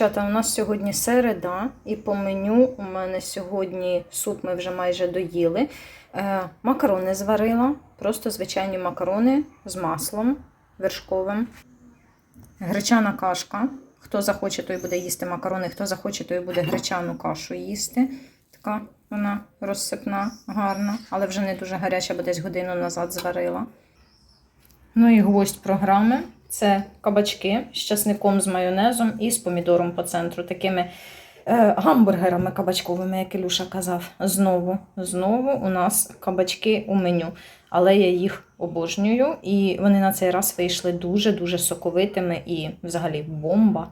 Дівчата, у нас сьогодні середа, і по меню у мене сьогодні суп ми вже майже доїли. Е, макарони зварила, просто звичайні макарони з маслом вершковим. Гречана кашка. Хто захоче, той буде їсти макарони, хто захоче, той буде гречану кашу їсти. Така вона розсипна, гарна, але вже не дуже гаряча, бо десь годину назад зварила. Ну і гвоздь програми це кабачки з часником з майонезом і з помідором по центру. Такими е, гамбургерами кабачковими, як Ілюша казав. Знову, знову у нас кабачки у меню. Але я їх обожнюю, і вони на цей раз вийшли дуже-дуже соковитими і взагалі бомба.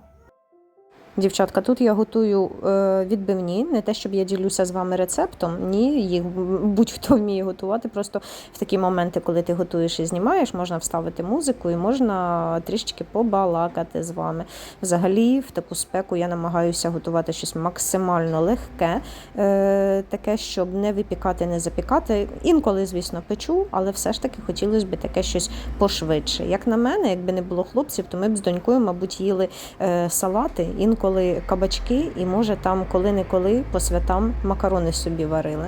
Дівчатка, тут я готую е, відбивні, не те, щоб я ділюся з вами рецептом. Ні, їх будь-хто вміє готувати. Просто в такі моменти, коли ти готуєш і знімаєш, можна вставити музику і можна трішечки побалакати з вами. Взагалі, в таку спеку я намагаюся готувати щось максимально легке, е, таке, щоб не випікати, не запікати. Інколи, звісно, печу, але все ж таки хотілося б таке щось пошвидше. Як на мене, якби не було хлопців, то ми б з донькою, мабуть, їли е, салати. Інколи інколи кабачки, і може там коли-неколи по святам макарони собі варили.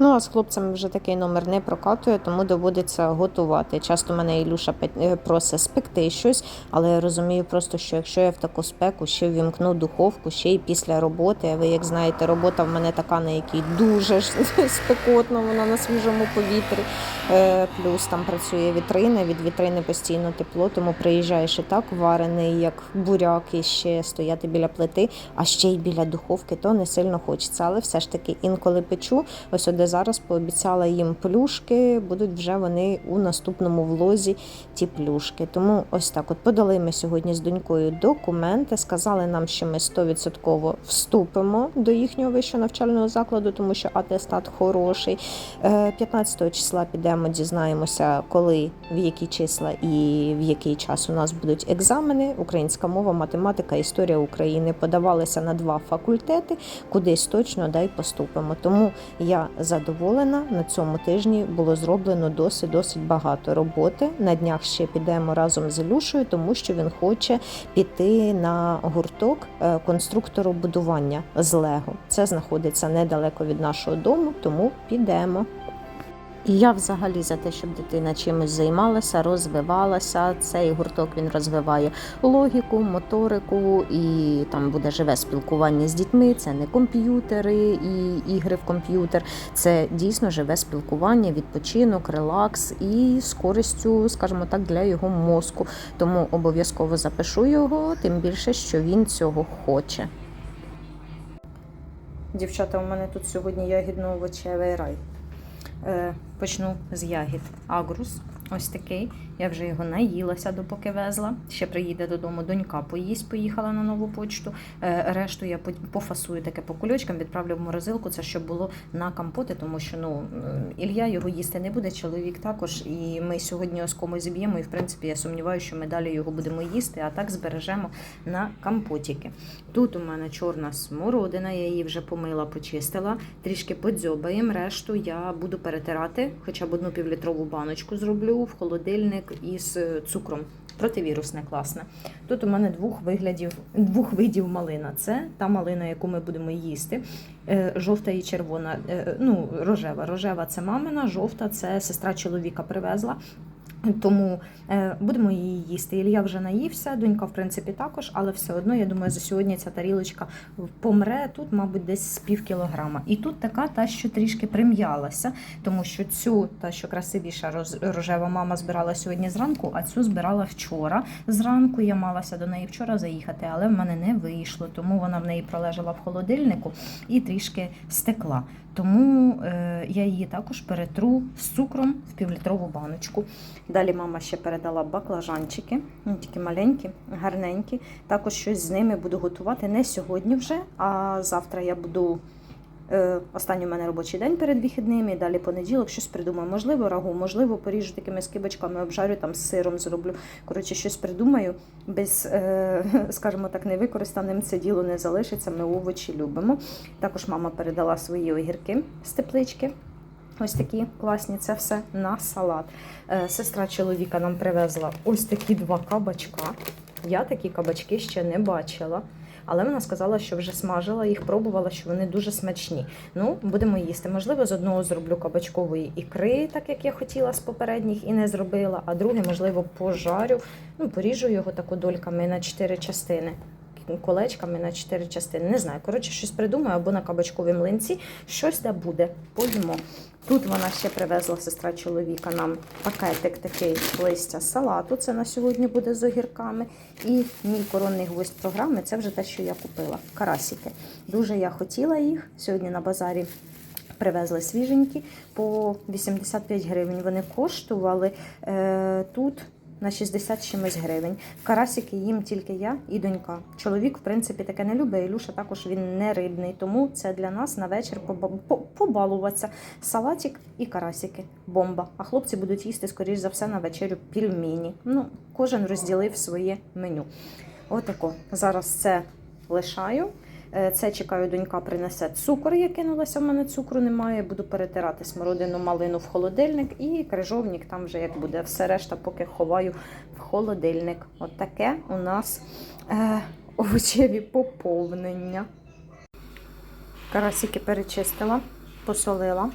Ну, а з хлопцями вже такий номер не прокатує, тому доводиться готувати. Часто мене Ілюша е, просить спекти щось, але я розумію просто, що якщо я в таку спеку ще вімкну духовку, ще й після роботи. Ви як знаєте, робота в мене така, на якій дуже спекотно, вона на свіжому повітрі. Е, плюс там працює вітрина, від вітрини постійно тепло, тому приїжджаєш і так варений, як буряк, і ще стояти біля плити, а ще й біля духовки, то не сильно хочеться. Але все ж таки інколи печу, ось де зараз пообіцяла їм плюшки, будуть вже вони у наступному влозі ті плюшки. Тому ось так: от подали ми сьогодні з донькою документи, сказали нам, що ми 100% вступимо до їхнього вищого навчального закладу, тому що атестат хороший. 15 е, числа підемо, дізнаємося, коли, в які числа і в який час у нас будуть екзамени. Українська мова, математика, історія України подавалися на два факультети, кудись точно дай поступимо. Тому я за задоволена. На цьому тижні було зроблено досить досить багато роботи. На днях ще підемо разом з Ілюшею, тому що він хоче піти на гурток конструктору будування з Лего. Це знаходиться недалеко від нашого дому, тому підемо. І я взагалі за те, щоб дитина чимось займалася, розвивалася. Цей гурток він розвиває логіку, моторику, і там буде живе спілкування з дітьми. Це не комп'ютери і ігри в комп'ютер. Це дійсно живе спілкування, відпочинок, релакс і з користю, скажімо так, для його мозку. Тому обов'язково запишу його, тим більше, що він цього хоче. Дівчата, у мене тут сьогодні ягідно-овочевий рай. Е, почну з ягід. Агрус. Ось такий. Я вже його наїлася, допоки везла. Ще приїде додому донька, поїсть, поїхала на нову почту. Е, решту я пофасую таке по кульочкам, відправлю в морозилку, це щоб було на компоти, тому що ну, Ілля його їсти не буде, чоловік також. І ми сьогодні оскому зіб'ємо. І в принципі я сумніваюся, що ми далі його будемо їсти, а так збережемо на компотики. Тут у мене чорна смородина, я її вже помила, почистила, трішки подзьобаємо. Решту я буду перетирати, хоча б одну півлітрову баночку зроблю в холодильник із цукром. Противірусне класне. Тут у мене двох виглядів, двох видів малина. Це та малина, яку ми будемо їсти. Е, жовта і червона, е, ну, рожева. Рожева це мамина, жовта це сестра чоловіка привезла. Тому е, будемо її їсти. Ілля вже наївся, донька, в принципі, також, але все одно, я думаю, за сьогодні ця тарілочка помре тут, мабуть, десь з пів кілограма. І тут така та, що трішки прим'ялася, тому що цю, та що красивіша рожева мама збирала сьогодні зранку, а цю збирала вчора. Зранку я малася до неї вчора заїхати, але в мене не вийшло, тому вона в неї пролежала в холодильнику і трішки стекла. Тому е, я її також перетру з цукром в півлітрову баночку. Далі мама ще передала баклажанчики, ну, такі маленькі, гарненькі. Також щось з ними буду готувати не сьогодні вже, а завтра я буду. Е, Останній у мене робочий день перед вихідними, далі понеділок щось придумаю. Можливо, рагу, можливо, поріжу такими скибочками, обжарю там з сиром зроблю. Коротше, щось придумаю. Без, е, скажімо так, невикористаним це діло не залишиться. Ми овочі любимо. Також мама передала свої огірки з теплички. Ось такі класні, це все на салат. Е, Сестра чоловіка нам привезла ось такі два кабачка. Я такі кабачки ще не бачила. Але вона сказала, що вже смажила їх, пробувала, що вони дуже смачні. Ну, будемо їсти. Можливо, з одного зроблю кабачкової ікри, так як я хотіла з попередніх і не зробила, а друге, можливо, пожарю. Ну, поріжу його таку дольками на чотири частини. Колечками на чотири частини. Не знаю. Коротше, щось придумаю або на кабачкові млинці. Щось да буде. Поїмо. Тут вона ще привезла сестра чоловіка нам пакетик такий листя салату. Це на сьогодні буде з огірками. І мій коронний гвоздь програми це вже те, що я купила. Карасики. Дуже я хотіла їх. Сьогодні на базарі привезли свіженькі по 85 гривень. Вони коштували е, тут. На 60 чимось гривень. Карасики їм тільки я і донька. Чоловік, в принципі, таке не любить. Ілюша також він не рибний, тому це для нас на вечір поба- побалуватися. Салатик і карасики. Бомба. А хлопці будуть їсти, скоріш за все, на вечерю пільмені. Ну, кожен розділив своє меню. Отако. Зараз це лишаю. Е, Це чекаю, донька принесе цукор. Я кинулася, в мене цукру немає. Буду перетирати смородину малину в холодильник і крижовник там вже як буде. Все решта, поки ховаю в холодильник. От таке у нас е, овочеві поповнення. Карасики перечистила, посолила.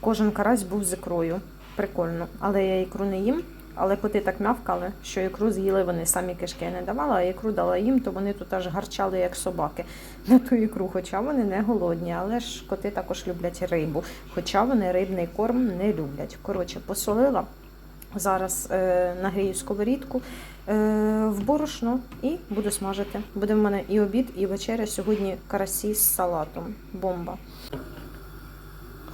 Кожен карась був з ікрою. Прикольно. Але я ікру не їм. Але коти так мявкали, що ікру з'їли вони самі кишки я не давала, а ікру дала їм, то вони тут аж гарчали, як собаки на ту ікру. Хоча вони не голодні, але ж коти також люблять рибу. Хоча вони рибний корм не люблять. Коротше, посолила. Зараз е, нагрію сковорідку е, в борошно і буду смажити. Буде в мене і обід, і вечеря сьогодні карасі з салатом. Бомба.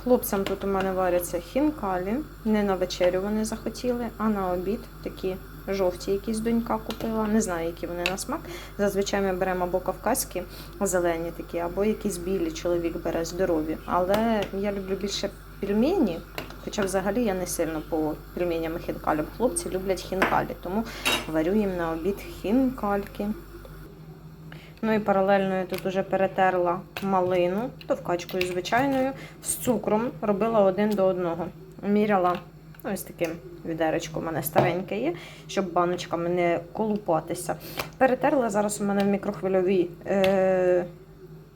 Хлопцям тут у мене варяться хінкалі. Не на вечерю вони захотіли, а на обід такі жовті, якісь донька купила. Не знаю, які вони на смак. Зазвичай ми беремо або кавказькі зелені такі, або якісь білі. Чоловік бере здорові. Але я люблю більше пельмені. Хоча взагалі я не сильно по пельменям і хінкалям. Хлопці люблять хінкалі, тому варю їм на обід хінкальки. Ну і паралельно я тут уже перетерла малину товкачкою звичайною з цукром. Робила один до одного. Міряла ось таким відеречко у мене стареньке є, щоб баночками не колупатися. Перетерла зараз у мене в мікрохвильовій е-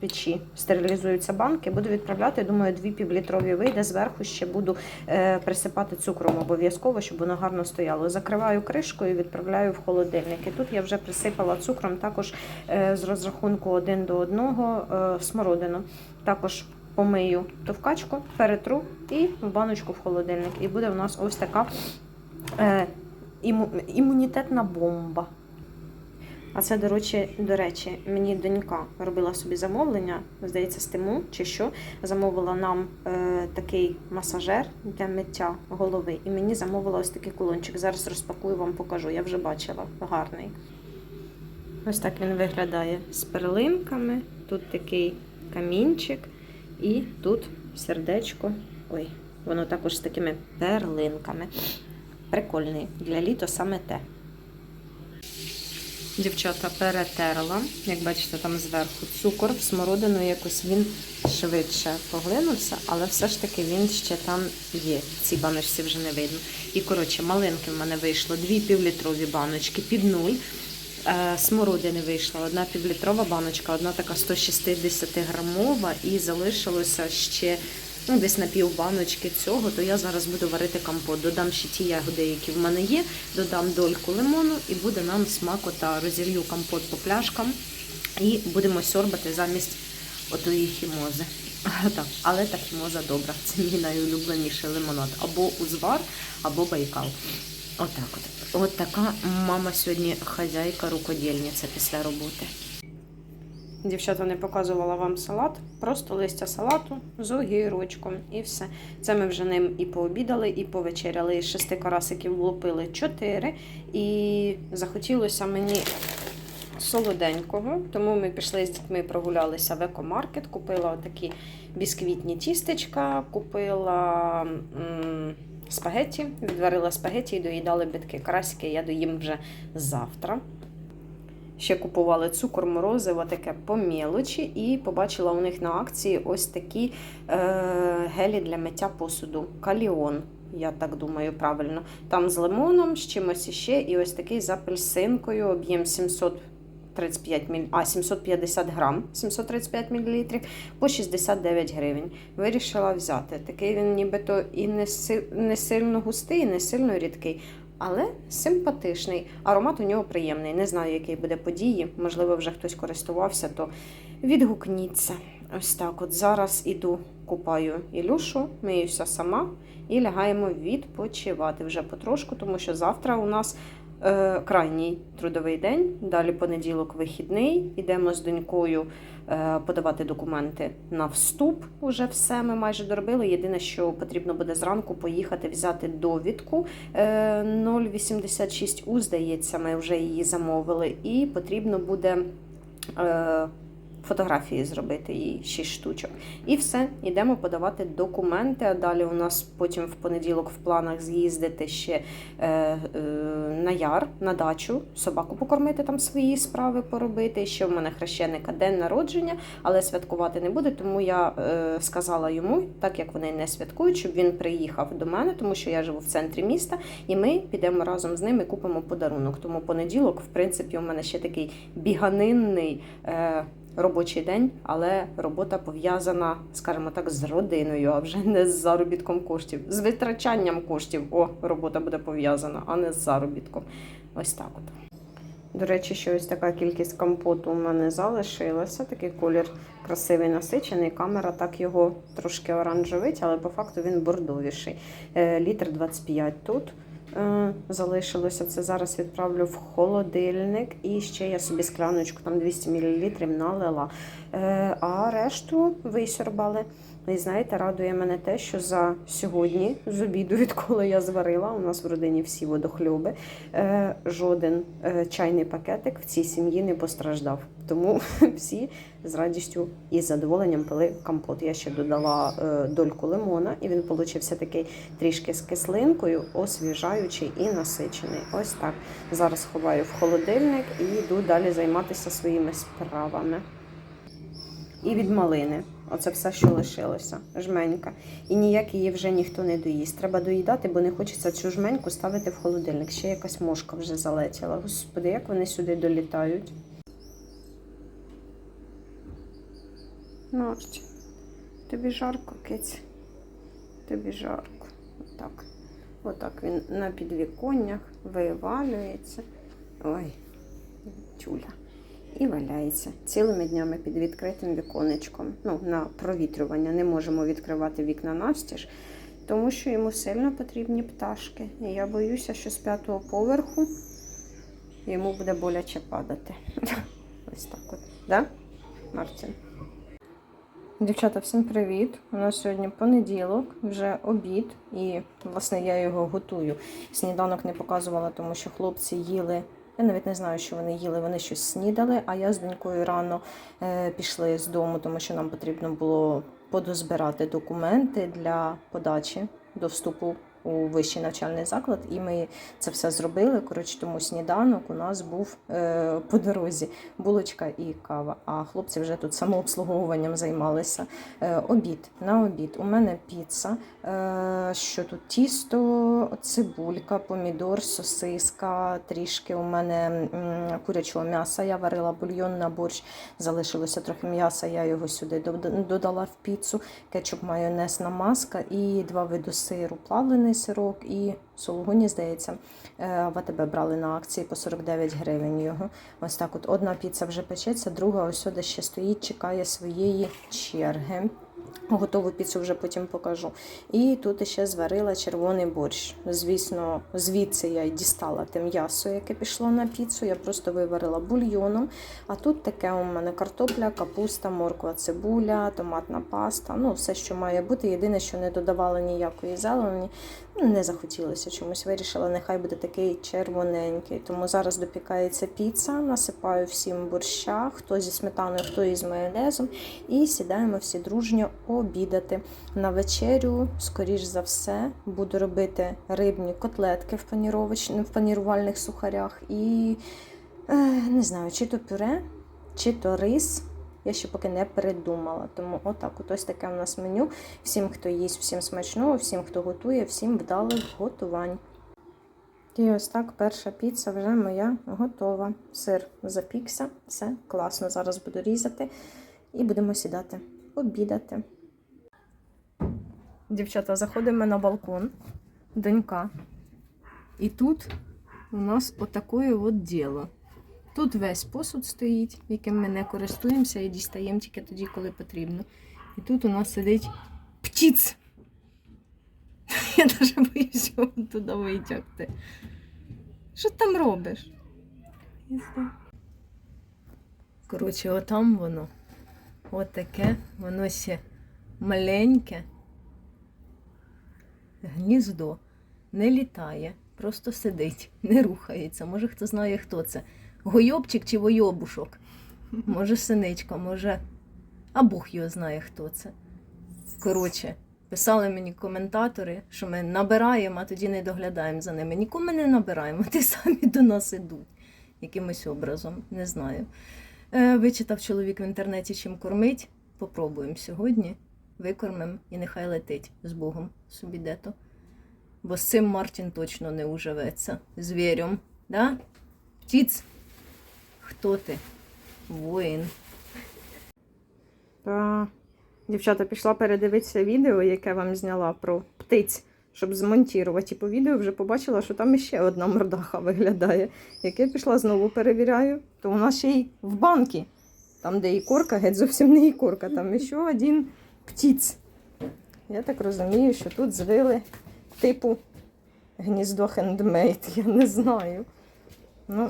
печі стерилізуються банки. Буду відправляти, думаю, дві півлітрові вийде. Зверху ще буду е- присипати цукром обов'язково, щоб воно гарно стояло. Закриваю кришкою і відправляю в холодильник. І тут я вже присипала цукром також е, з розрахунку один до одного е, смородину. Також помию товкачку, перетру і в баночку в холодильник. І буде у нас ось така імунітетна бомба. А це, до речі, до речі, мені донька робила собі замовлення, здається, з Тиму чи що. Замовила нам е, такий масажер для миття голови. І мені замовила ось такий кулончик. Зараз розпакую вам покажу. Я вже бачила. Гарний. Ось так він виглядає з перлинками. Тут такий камінчик, і тут сердечко. Ой, воно також з такими перлинками. Прикольний. Для літо саме те. Дівчата перетерла. Як бачите, там зверху цукор, в смородину якось він швидше поглинувся, але все ж таки він ще там є. В цій баночці вже не видно. І, коротше, малинки в мене вийшло дві півлітрові баночки під нуль. Е, Смородини вийшла одна півлітрова баночка, одна така 160 грамова, і залишилося ще ну, десь на пів баночки цього, то я зараз буду варити компот. Додам ще ті ягоди, які в мене є, додам дольку лимону і буде нам смакота. Розілью компот по пляшкам і будемо сьорбати замість отої хімози. Так, але та хімоза добра. Це мій найулюбленіший лимонад. Або узвар, або байкал. Отак от. От така мама сьогодні хазяйка рукодільниця після роботи. Дівчата не показувала вам салат, просто листя салату з огірочком і все. Це ми вже ним і пообідали, і повечеряли. Із шести карасиків влупили чотири. І захотілося мені солоденького. Тому ми пішли з дітьми, прогулялися в екомаркет, купила отакі бісквітні тістечка, купила м, спагетті, відварила спагетті і доїдали битки. Карасики я доїм вже завтра. Ще купували цукор, морозиво, таке по мілочі, і побачила у них на акції ось такі е, гелі для миття посуду. Каліон, я так думаю, правильно. Там з лимоном, з чимось іще, і ось такий з апельсинкою, об'єм 735 мл, а 750 грам, 735 мл, по 69 гривень. Вирішила взяти. Такий він нібито і не, си, не сильно густий, і не сильно рідкий. Але симпатичний. Аромат у нього приємний. Не знаю, який буде події. Можливо, вже хтось користувався, то відгукніться. Ось так. От зараз іду, купаю Ілюшу, миюся сама і лягаємо відпочивати вже потрошку, тому що завтра у нас е, крайній трудовий день. Далі понеділок вихідний. Йдемо з донькою е, подавати документи на вступ. Уже все ми майже доробили. Єдине, що потрібно буде зранку поїхати взяти довідку. Е, 0,86 У, здається, ми вже її замовили, і потрібно буде. Е, Фотографії зробити їй 6 штучок. І все, йдемо подавати документи. А далі у нас потім в понеділок в планах з'їздити ще е, е, на яр, на дачу, собаку покормити, там свої справи поробити. Ще в мене хрещеника день народження, але святкувати не буде. Тому я е, сказала йому, так як вони не святкують, щоб він приїхав до мене, тому що я живу в центрі міста, і ми підемо разом з ними купимо подарунок. Тому понеділок, в принципі, у мене ще такий біганинний. Е, робочий день, але робота пов'язана, скажімо так, з родиною, а вже не з заробітком коштів, з витрачанням коштів. О, робота буде пов'язана, а не з заробітком. Ось так от. До речі, що ось така кількість компоту у мене залишилася. Такий колір красивий насичений. Камера так його трошки оранжевить, але по факту він бордовіший. Е, Літр 25 тут залишилося. Це зараз відправлю в холодильник. І ще я собі скляночку, там 200 мл налила. Е, А решту висорбали. І знаєте, радує мене те, що за сьогодні, з обіду, відколи я зварила, у нас в родині всі водохльоби, е, жоден е, чайний пакетик в цій сім'ї не постраждав. Тому всі з радістю і задоволенням пили компот. Я ще додала е, дольку лимона, і він получився такий трішки з кислинкою, освіжаючий і насичений. Ось так. Зараз ховаю в холодильник і йду далі займатися своїми справами. І від малини. Оце все, що лишилося. Жменька. І ніяк її вже ніхто не доїсть. Треба доїдати, бо не хочеться цю жменьку ставити в холодильник. Ще якась мошка вже залетіла. Господи, як вони сюди долітають. Настя, тобі жарко, киць. Тобі жарко. Отак. Отак він на підвіконнях вивалюється. Ой, тюля. І валяється цілими днями під відкритим віконечком. Ну, на провітрювання. Не можемо відкривати вікна навстіж, тому що йому сильно потрібні пташки. І я боюся, що з п'ятого поверху йому буде боляче падати. Ось так от. Да, Мартін? Дівчата, всім привіт! У нас сьогодні понеділок, вже обід, і власне я його готую. Сніданок не показувала, тому що хлопці їли. Я навіть не знаю, що вони їли. Вони щось снідали, а я з донькою рано е, пішли з дому, тому що нам потрібно було подозбирати документи для подачі до вступу у вищий навчальний заклад, і ми це все зробили. Коротше, тому сніданок у нас був е, по дорозі булочка і кава. А хлопці вже тут самообслуговуванням займалися. Е, обід на обід. У мене піца. Е, що тут тісто, цибулька, помідор, сосиска, трішки у мене м, курячого м'яса. Я варила бульйон на борщ, залишилося трохи м'яса, я його сюди додала в піцу, кетчуп, майонез, намазка і два види сиру, плавлений сирок і сулугуні, здається. Е, В АТБ брали на акції по 49 гривень його. Ось так от одна піца вже печеться, друга ось сюди ще стоїть, чекає своєї черги. Готову піцу вже потім покажу. І тут ще зварила червоний борщ. Звісно, звідси я й дістала те м'ясо, яке пішло на піцу. Я просто виварила бульйоном. А тут таке у мене картопля, капуста, морква, цибуля, томатна паста. Ну, все, що має бути. Єдине, що не додавала ніякої зелені. Ну, Не захотілося чомусь. Вирішила, нехай буде такий червоненький. Тому зараз допікається піца, насипаю всім борща, хто зі сметаною, хто із майонезом. І сідаємо всі дружньо обідати. На вечерю, скоріш за все, буду робити рибні котлетки в, в панірувальних сухарях. І е, не знаю, чи то пюре, чи то рис. Я ще поки не передумала. Тому отак, от ось таке у нас меню. Всім, хто їсть, всім смачного, всім, хто готує, всім вдалих готувань. І ось так перша піца вже моя готова. Сир запікся, все класно. Зараз буду різати і будемо сідати, обідати. Дівчата, заходимо на балкон, донька. І тут у нас отакое от діло. Тут весь посуд стоїть, яким ми не користуємося і дістаємо тільки тоді, коли потрібно. І тут у нас сидить птіц. Я навіть боюся його туди витягти. Що ти там робиш? Коротше, отам воно. Отаке, воно ще маленьке. Гніздо не літає, просто сидить, не рухається. Може, хто знає, хто це. Гойобчик чи войобушок. Може, синичка, може. А Бог його знає, хто це. Коротше, писали мені коментатори, що ми набираємо, а тоді не доглядаємо за ними. Нікому не набираємо, ти самі до нас ідуть. Якимось образом, не знаю. Е, вичитав чоловік в інтернеті, чим кормить. Попробуємо сьогодні. Викормимо і нехай летить з Богом собі дето. Бо з цим Мартін точно не уживеться. Звірем, да? Птіц, хто ти? Воїн. Та, дівчата, пішла передивитися відео, яке вам зняла про птиць, щоб змонтувати. І по відео вже побачила, що там іще одна мордаха виглядає. Як я пішла знову перевіряю, то нас ще й в банки. Там, де ікорка, геть зовсім не ікорка, там ще один птіць. Я так розумію, що тут звили типу гніздо хендмейд, я не знаю. Ну,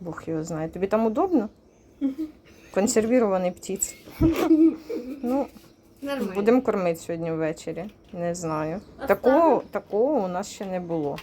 Бог його знає. Тобі там удобно? Консервірований птіць. Ну, Нормально. будемо кормити сьогодні ввечері. Не знаю. Такого, такого у нас ще не було.